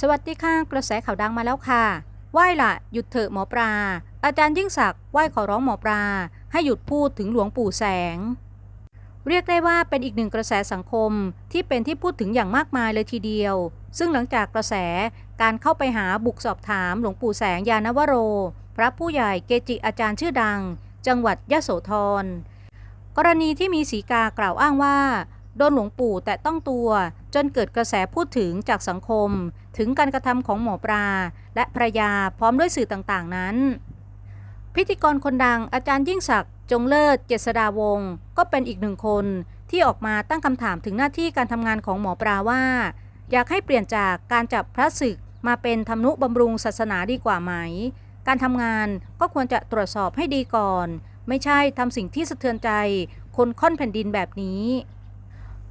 สวัสดีค่ะกระแสข่าวดังมาแล้วค่ะไหว้ละหยุดเถอะหมอปลา อาจารย์ยิ่งศักดิ์ไหว้ขอร้องหมอปลา ให้หยุดพูดถึงหลวงปู่แสง เรียกได้ว่าเป็นอีกหนึ่งกระแสสังคมที่เป็นที่พูดถึงอย่างมากมายเลยทีเดียว ซึ่งหลังจากกระแสการเข้าไปหาบุกสอบถามหลวงปู่แสงยานวโร พระผู้ใหญ่เกจิอาจารย์ชื่อดัง จังหวัดยะโสธรกรณีที่มีสีกากล่าวอ้างว่าโดนหลวงปู่แตะต้องตัว จนเกิดกระแสพูดถึงจากสังคม ถึงการกระทำของหมอปลาและภรยาพร้อมด้วยสื่อต่างๆนั้น พิธีกรคนดังอาจารย์ยิ่งศักดิ์จงเลิศเจษดาวงศ์ก็เป็นอีกหนึ่งคนที่ออกมาตั้งคำถามถึงหน้าที่การทำงานของหมอปลาว่า อยากให้เปลี่ยนจากการจับพระศึกมาเป็นทำนุบำรุงศาสนาดีกว่าไหม การทำงานก็ควรจะตรวจสอบให้ดีก่อน ไม่ใช่ทำสิ่งที่สะเทือนใจ คนค่อนแผ่นดินแบบนี้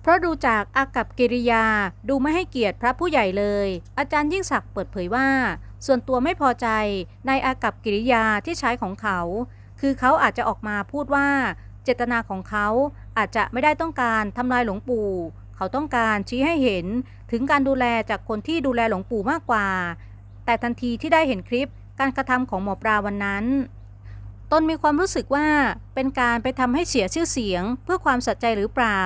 เพราะดูจากอากับกิริยาดูไม่ให้เกียรติพระผู้ใหญ่เลย อาจารย์ยิ่งศักดิ์เปิดเผยว่า ส่วนตัวไม่พอใจในอากับกิริยาที่ใช้ของเขา คือเขาอาจจะออกมาพูดว่า เจตนาของเขาอาจจะไม่ได้ต้องการทำลายหลวงปู่ เขาต้องการชี้ให้เห็นถึงการดูแลจากคนที่ดูแลหลวงปู่มากกว่า แต่ทันทีที่ได้เห็นคลิปการกระทำของหมอปลาวันนั้นตนมีความรู้สึกว่าเป็นการไปทำให้เสียชื่อเสียงเพื่อความสัตย์ใจหรือเปล่า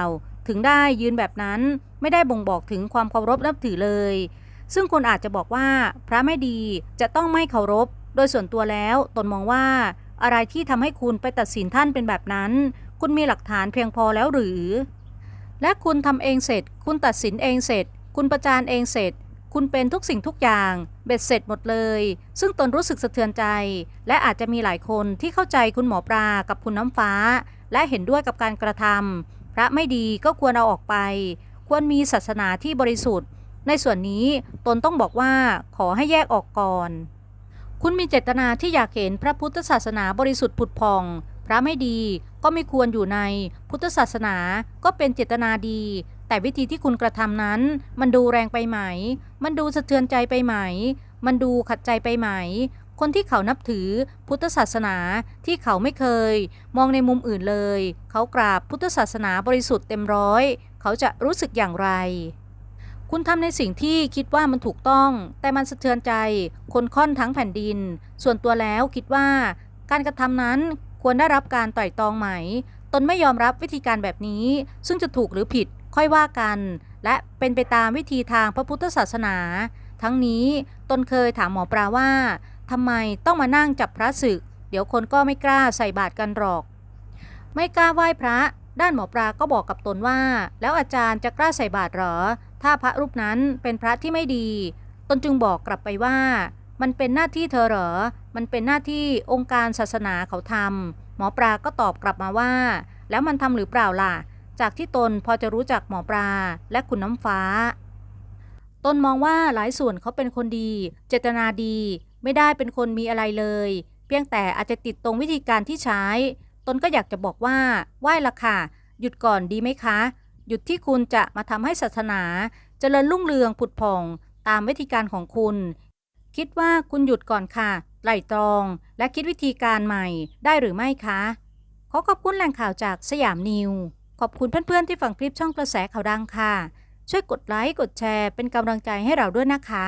ถึงได้ยืนแบบนั้นไม่ได้บ่งบอกถึงความเคารพนับถือเลย ซึ่งคุณอาจจะบอกว่าพระไม่ดีจะต้องไม่เคารพ โดยส่วนตัวแล้วตนมองว่า อะไรที่ทำให้คุณไปตัดสินท่านเป็นแบบนั้น คุณมีหลักฐานเพียงพอแล้วหรือ และคุณทำเองเสร็จ คุณตัดสินเองเสร็จ คุณประจานเองเสร็จ คุณเป็นทุกสิ่งทุกอย่างเบ็ดเสร็จหมดเลย ซึ่งตนรู้สึกสะเทือนใจ และอาจจะมีหลายคนที่เข้าใจคุณหมอปลากับคุณน้ำฟ้า และเห็นด้วยกับการกระทำ ระไม่ดีก็ควรเอาออกไป ควรมีศาสนาที่บริสุทธิ์ ในส่วนนี้ตนต้องบอกว่าขอให้แยกออกก่อน คุณมีเจตนาที่อยากเห็นพระพุทธศาสนาบริสุทธิ์ผุดพอง พระไม่ดีก็ไม่ควรอยู่ในพุทธศาสนาก็เป็นเจตนาดี แต่วิธีที่คุณกระทำนั้น มันดูแรงไปไหม มันดูสะเทือนใจไปไหม มันดูขัดใจไปไหม คนที่เขานับถือพุทธศาสนาที่เขาไม่เคย มองในมุมอื่นเลย เขากราบพุทธศาสนาบริสุทธิ์เต็มร้อย เขาจะรู้สึกอย่างไร คุณทำในสิ่งที่คิดว่ามันถูกต้อง แต่มันสะเทือนใจ คนค่อนทั้งแผ่นดิน ส่วนตัวแล้วคิดว่า การกระทำนั้นควรได้รับการไต่ตรองไหม ตนไม่ยอมรับวิธีการแบบนี้ ซึ่งจะถูกหรือผิดค่อยว่ากัน และเป็นไปตามวิธีทางพระพุทธศาสนา ทั้งนี้ตนเคยถามหมอปลาว่า ทำไมต้องมานั่งจับพระศึก เดี๋ยวคนก็ไม่กล้าใส่บาตรกันหรอก ไม่กล้าไหว้พระ ด้านหมอปลาก็บอกกับตนว่า แล้วอาจารย์จะกล้าใส่บาตรหรอ ถ้าพระรูปนั้นเป็นพระที่ไม่ดี ตนจึงบอกกลับไปว่า มันเป็นหน้าที่เธอเหรอ มันเป็นหน้าที่องค์การศาสนาเขาทำหมอปลาก็ตอบกลับมาว่า แล้วมันทำหรือเปล่าล่ะ จากที่ตนพอจะรู้จักหมอปลาและคุณน้ำฟ้าตนมองว่าหลายส่วนเขาเป็นคนดี เจตนาดี ไม่ได้เป็นคนมีอะไรเลย เพียงแต่อาจจะติดตรงวิธีการที่ใช้ ตนก็อยากจะบอกว่าไหว้ละค่ะ หยุดก่อนดีไหมคะ หยุดที่คุณจะมาทำให้ศาสนาเจริญรุ่งเรืองผุดผ่อง ตามวิธีการของคุณ คิดว่าคุณหยุดก่อนค่ะไตร่ตรอง และคิดวิธีการใหม่ได้หรือไม่คะ ขอขอบคุณแหล่งข่าวจากสยามนิว ขอบคุณเพื่อนๆที่ฟังคลิปช่องกระแสข่าวดังค่ะ ช่วยกดไลค์กดแชร์เป็นกำลังใจให้เราด้วยนะคะ